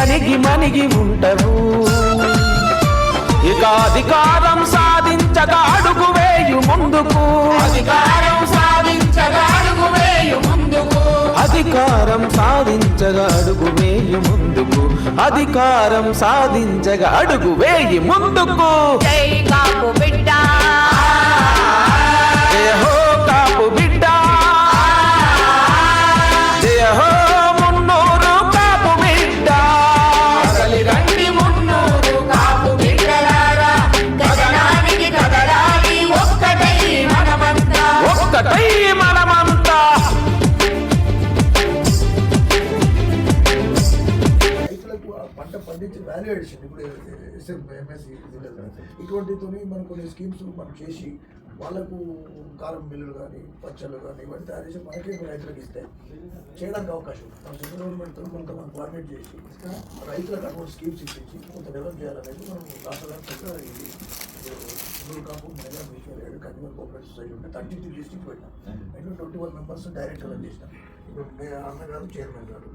అణిగి మణిగి ఉంటవు ఇక అధికారం సాధించగా అడుగు వేయు ముందుకు. అధికారం సాధించగా అడుగు వేయు ముందుకు. అధికారం సాధించగా అడుగు వేయి ముందుకు. అధికారం సాధించగా అడుగు వేయి ముందుకు. జై కాపు బిడ్డ. పండించిన ఎడిషన్ ఇప్పుడు eh, ఎస్ఎం ఎంఎస్సి ఇటువంటితో మనం కొన్ని స్కీమ్స్ మనం చేసి వాళ్ళకు కారం బిల్లులు కానీ పచ్చళ్ళు కానీ ఇవన్నీ తయారు చేసి మనకే రైతులకు ఇస్తే చేయడానికి అవకాశం మన సెంట్రల్ గవర్నమెంట్తో కొంత మనం కోఆర్డినేట్ చేసి రైతులకు అటువంటి స్కీమ్స్ ఇచ్చి కొంత డెవలప్ చేయాలనేది మనం రాష్ట్ర ఇది నూరు కాపు mega aid consumer cooperative society ఉంటే థర్టీ త్రీ డిస్ట్రిక్ట్ పెట్టాం అయితే ట్వంటీ వన్ మెంబర్స్ డైరెక్టర్లు చేసినాం. ఇప్పుడు అన్న గారు చైర్మన్ గారు.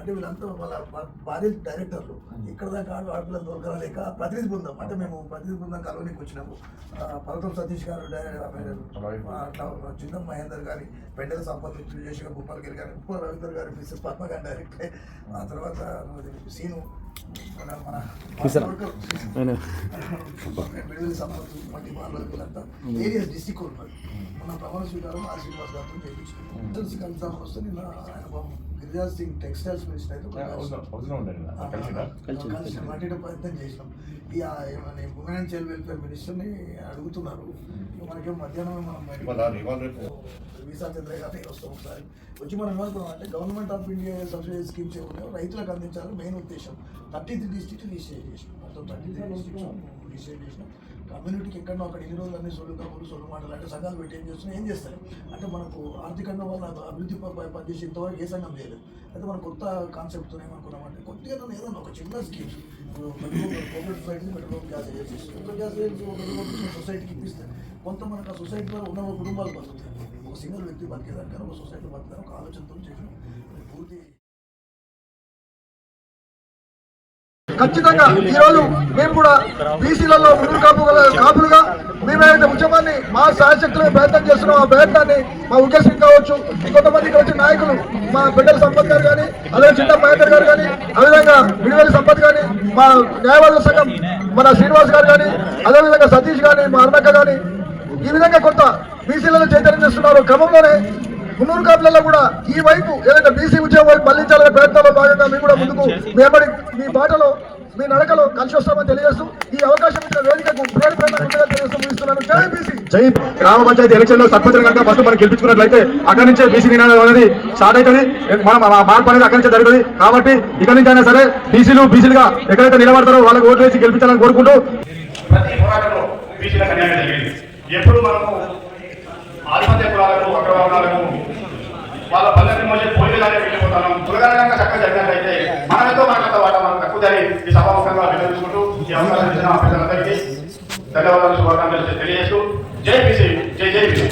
అంటే వీళ్ళంతా వాళ్ళ భా- భార్య డైరెక్టర్లు. ఇక్కడ దాకా ఆడు ఆడపిల్లలు దొరకలేక ప్రతినిధి బృందం. అంటే మేము ప్రతినిధి బృందం కలవనికి వచ్చినాము. పర్వతం సతీష్ గారు అట్లా చిన్న మహేందర్ గారి పెండల సంపత్ చేసిన భూపాలగిరి గారి ఉప్ప రవీందర్ గారి మిస్సెస్ పద్మ గారి డైరెక్టర్ ఆ తర్వాత సీను బాలలు వీళ్ళంతా ఏరియాస్ డిస్టిక్ మన ప్రమాణ స్వీకారం ఆ శ్రీనివాస్ గారితో చేయించాం కలుద్దాం వస్తే నిన్న ఆయన గిరిరాజ్ సింగ్ టెక్స్టైల్స్ మినిస్టర్ అయితే మాట్లాడే ప్రయత్నం చేసినాం. ఇక మన ఉమెన్ అండ్ చైల్డ్ వెల్ఫేర్ మినిస్టర్ని అడుగుతున్నారు. మనకేం మధ్యాహ్నం మనం వీసా చంద్ర గారి వస్తాం ఒకసారి. వచ్చి మనం ఏమనుకున్నాం అంటే government of India subsidy schemes ఏమున్నాయో రైతులకు అందించాలి మెయిన్ ఉద్దేశం. థర్టీ త్రీ డిస్ట్రిక్ట్ రిజిస్టర్ చేసినాం. మొత్తం థర్టీ త్రీ డిస్ట్రిక్ట్స్ రిజిస్టర్ చేసినాం. కమ్యూనిటీకి ఎక్కడో అక్కడ ఎన్ని రోజులు అన్ని సొల్లు కబుర్లు సొల్లు మాటలు అంటే సంఘాలు పెట్టి ఏం చేస్తున్నాయి? ఏం చేస్తారు అంటే మనకు ఆర్థికంగా వాళ్ళ అభివృద్ధి పనిచేసి ఇంతవరకు ఏ సంఘం చేయలేదు అయితే మనం కొత్త కాన్సెప్ట్తో ఏమనుకున్నామంటే కొద్దిగా నన్ను ఏదన్నా ఒక చిన్న scheme covid society petrol gas agencies petrol gas agency ఒక సొసైటీకి ఇప్పిస్తే కొంత మనకు ఆ సొసైటీ ద్వారా ఉన్న కుటుంబాలు బతుకుతాయి. ఒక సింగిల్ వ్యక్తి బతికేదానికన్నా ఒక సొసైటీ బతికారు ఒక ఆలోచనతో చేసిన పూర్తి ఖచ్చితంగా ఈరోజు మేము కూడా బీసీలలో ముందు కాపు కాపులుగా మేమేదైతే ఉద్యమాన్ని మా శాశక్తులుగా ప్రయత్నం చేస్తున్నాం ఆ ప్రయత్నాన్ని మా ఉగ్ర కావచ్చు. కొంతమంది ఇక్కడ వచ్చిన నాయకులు మా బిడ్డల సంపత్ గారు కానీ అదే చిన్న మహేందర్ గారు కానీ అదేవిధంగా విడివేలి సంపత్ కానీ మా న్యాయవాదుల సంఘం మన శ్రీనివాస్ గారు కానీ అదేవిధంగా సతీష్ కానీ మా అన్నక్క కానీ ఈ విధంగా కొంత బీసీలలో చైతన్యం చేస్తున్నారు క్రమంలోనే మున్నూరు కాపులలో కూడా ఈ వైపు ఏదైతే బీసీ ఉద్యమం వైపు మళ్ళించాలనే ప్రయత్నంలో భాగంగా మేము కూడా ముందుకు మేమడి మీ బాటలో వస్తామని తెలియజేస్తూ ఈ అవకాశం ఇచ్చిన వేదికకు జై బీసీ. జై గ్రామ పంచాయతీ ఎలక్షన్లో సర్పంచ్ కనుక ఫస్ట్ మనం గెలిపించుకున్నట్లయితే అక్కడి నుంచే బీసీ నినాదం అనేది స్టార్ట్ అవుతుంది మనం ఆ మార్పు అనేది అక్కడి నుంచే జరుగుతుంది. కాబట్టి ఇక్కడి నుంచి అయినా సరే బీసీలు బీసీలుగా ఎక్కడైతే నిలబడతారో వాళ్ళకి ఓట్లు వేసి గెలిపించాలని కోరుకుంటూ ఎప్పుడు మనము అవకాశం ఇచ్చిన పెద్దలందరికీ ధన్యవాదాలు శుభాకాంక్షలు తెలియజేస్తూ జై బీసీ జై జై బీసీ.